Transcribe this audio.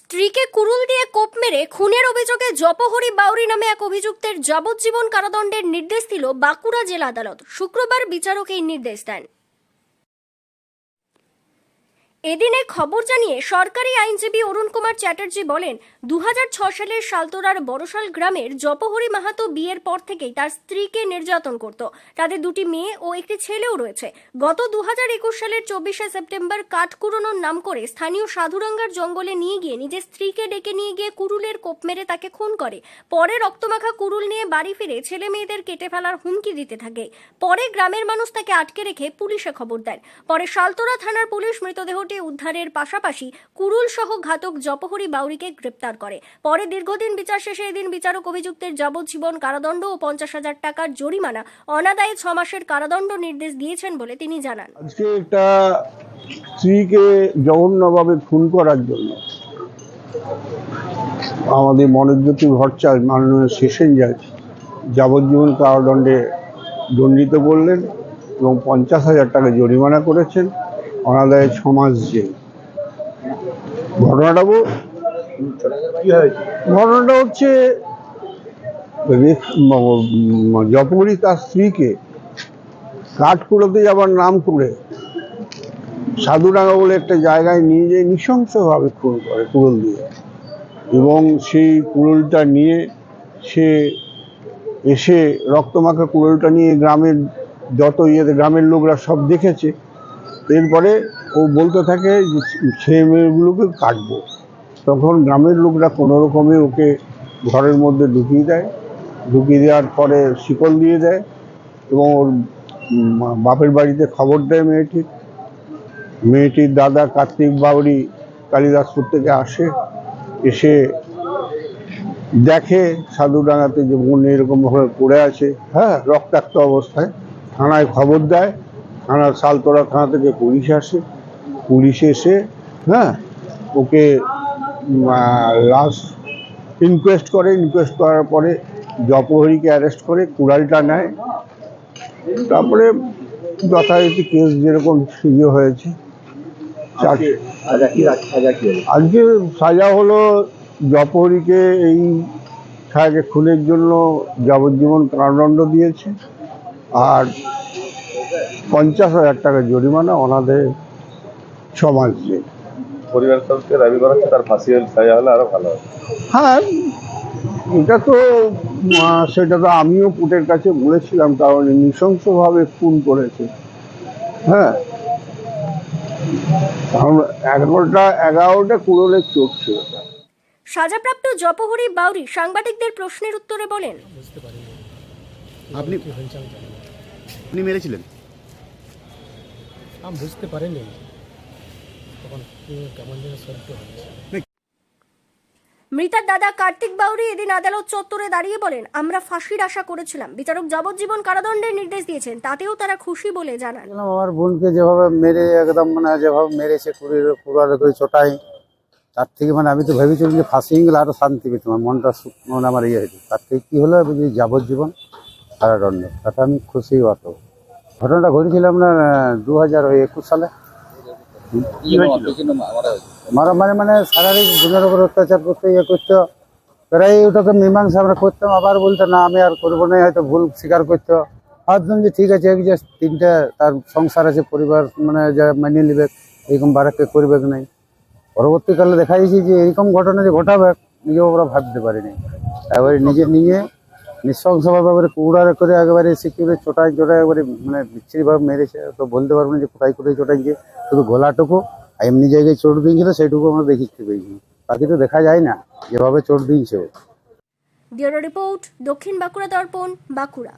স্ত্রীকে কুরুল দিয়ে কোপ মেরে খুনের অভিযোগে জপহরি বাউরি নামে এক অভিযুক্তের যাবজ্জীবন কারাদণ্ডের নির্দেশ দিল বাঁকুড়া জেলা আদালত। শুক্রবার বিচারক এই নির্দেশ দেন। এদিনে খবর জানিয়ে সরকারি আইনজীবী অরুণ কুমার চ্যাটার্জি বলেন দু সালের সালতোরার বড়শাল গ্রামের জপহরি মাহাতো বিয়ের পর থেকেই তার স্ত্রীকে নির্যাতন করত। তাদের দুটি মেয়ে ও একটি ছেলেও রয়েছে। গত দু হাজার একুশ সালের চব্বিশে সেপ্টেম্বর কাঠ কুড়োনোর নাম করে স্থানীয় সাধুরাঙ্গার জঙ্গলে নিয়ে গিয়ে নিজের স্ত্রীকে ডেকে নিয়ে গিয়ে কুরুলের কোপ মেরে তাকে খুন করে। পরে রক্তমাখা কুরুল নিয়ে বাড়ি ফিরে ছেলে মেয়েদের কেটে ফেলার হুমকি দিতে থাকে। পরে গ্রামের মানুষ তাকে আটকে রেখে পুলিশে খবর দেন পরে শালতোরা থানার পুলিশ মৃতদেহটি উদ্ধারের পাশাপাশি কুরুল সহ ঘাতক জপহরি বাউরিকে গ্রেপ্তার করে। পরে দীর্ঘদিন বিচার শেষে এদিন বিচারক অভিযুক্তের যাবজ্জীবন কারাদণ্ড ও পঞ্চাশ হাজার টাকার জরিমানা অনাদায়ে ছ মাসের কারাদণ্ড নির্দেশ দিয়েছেন বলে তিনি জানান। আজকে একটা স্ত্রীকে জঘন্যভাবে খুন করার জন্য আমাদের মনোজ্যোতি ভট্টাচার্য মাননীয় সেশন জাজ যাবজ্জীবন কারাদণ্ডে দণ্ডিত করলেন এবং পঞ্চাশ হাজার টাকা জরিমানা করেছেন। অনাদায়ে ছ মাস জেল ঘটনাটা হচ্ছে ম- তার স্ত্রীকে কাঠকুড়োতে যাবার নাম করে সাধুডাঙ্গা বলে একটা জায়গায় নিয়ে যেয়ে নৃশংসভাবে খুন করে কুড়োল দিয়ে। এবং সেই কুড়োলটা নিয়ে সে এসে রক্তমাখা কুড়োলটা নিয়ে গ্রামের যত ইয়েতে গ্রামের লোকরা সব দেখেছে। এরপরে ও বলতে থাকে যে ছেলে মেয়েগুলোকে কাটবো। তখন গ্রামের লোকরা কোনো রকমে ওকে ঘরের মধ্যে ঢুকিয়ে দেয়। ঢুকিয়ে দেওয়ার পরে শিকল দিয়ে দেয় এবং ওর বাপের বাড়িতে খবর দেয় মেয়েটির মেয়েটির দাদা কার্তিক বাউরি কালিদাসপুর থেকে আসে, এসে দেখে সাধুডাঙ্গাতে যে বোন এরকমভাবে পড়ে আছে হ্যাঁ রক্তাক্ত অবস্থায় থানায় খবর দেয়। থানার সালতোড়া থানা থেকে পুলিশ আসে। পুলিশ এসে হ্যাঁ ওকে লাস্ট ইনকোয়েস্ট করে। ইনকোয়েস্ট করার পরে জপহরিকে অ্যারেস্ট করে কুড়ালটা নেয়। তারপরে যথারীতি কেস যেরকম ইয়ে হয়েছে। আজকে সাজা হলো জপহরিকে এই সাহেকে খুনের জন্য যাবজ্জীবন কারাদণ্ড দিয়েছে। আর পঞ্চাশ হাজার টাকা জরিমানা ওনাদের সমাজ পরিবার সদস্যকে দাবি করা হচ্ছে তার ফাঁসি সাজা হলে আরও ভালো হ্যাঁ এটা তো সেটা তো আমিও কোর্টের কাছে বলেছিলাম কারণ নৃশংসভাবে খুন করেছে। হ্যাঁ এগারোটা এগারোটা কুড়োলের চোখ ছিল সাজাপ্রাপ্ত জপহরি বাউরি সাংবাদিকদের প্রশ্নের উত্তরে বলেন আপনি আপনি মেরেছিলেন? আমি বুঝতে পারিনি। তখন কেমন যেন মৃতার দাদা কার্তিক বাউরি এদিন আদালত চত্বরে দাঁড়িয়ে বলেন আমরা ফাঁসির আশা করেছিলাম। বিচারক যাবজ্জীবন কারাদণ্ডের নির্দেশ দিয়েছেন তাতেও তারা খুশি বলে জানান। আমার বোনকে যেভাবে মেরে একদম মানে যেভাবে মেরেছে কুড়ির কুড়ালে করে চোটাই তার থেকে মানে আমি তো ভেবেছিলাম যে ফাঁসি গেলে আরও শান্তি পেতাম আমার মনটা মানে আমার ইয়ে হয়েছে। তার থেকে কি হলো যে যাবজ্জীবন কারাদণ্ড তাতে আমি খুশি অত। ঘটনাটা ঘটেছিল আপনার দু হাজার ওই একুশ সালে। মারা মানে মানে শারীরিক গুণের উপর অত্যাচার করতে ইয়ে করতো। প্রায় ওটাকে মীমাংসা আমরা করতাম আবার বলতো না আমি আর করব না হয়তো ভুল স্বীকার করতো। ভাবতাম যে ঠিক আছে যে তিনটা তার সংসার আছে পরিবার মানে যা মানিয়ে নেবে এরকম বারাককে করবে নাই? পরবর্তীকালে দেখা যাচ্ছে যে এরকম ঘটনা যে ঘটাবে নিজেও ওরা ভাবতে পারিনি। এবারে নিজে নিয়ে নৃশংসভাবে ভাবে কুড়ারে করে একেবারে সিকিউরে চোটায় চোটায় একবারে মানে বিচ্ছিরিভাবে মেরেছে। তো বলতে পারব না যে কোথায় কোথায় চোটাইছে। শুধু গলাটুকু আর এমনি জায়গায় চোট দিয়েছিল সেটুকু আমরা দেখিতে পেয়েছি। বাকি তো দেখা যায় না। যেভাবে চোট দিয়েছে ও। রিপোর্ট দক্ষিণ বাঁকুড়া দর্পণ, বাঁকুড়া।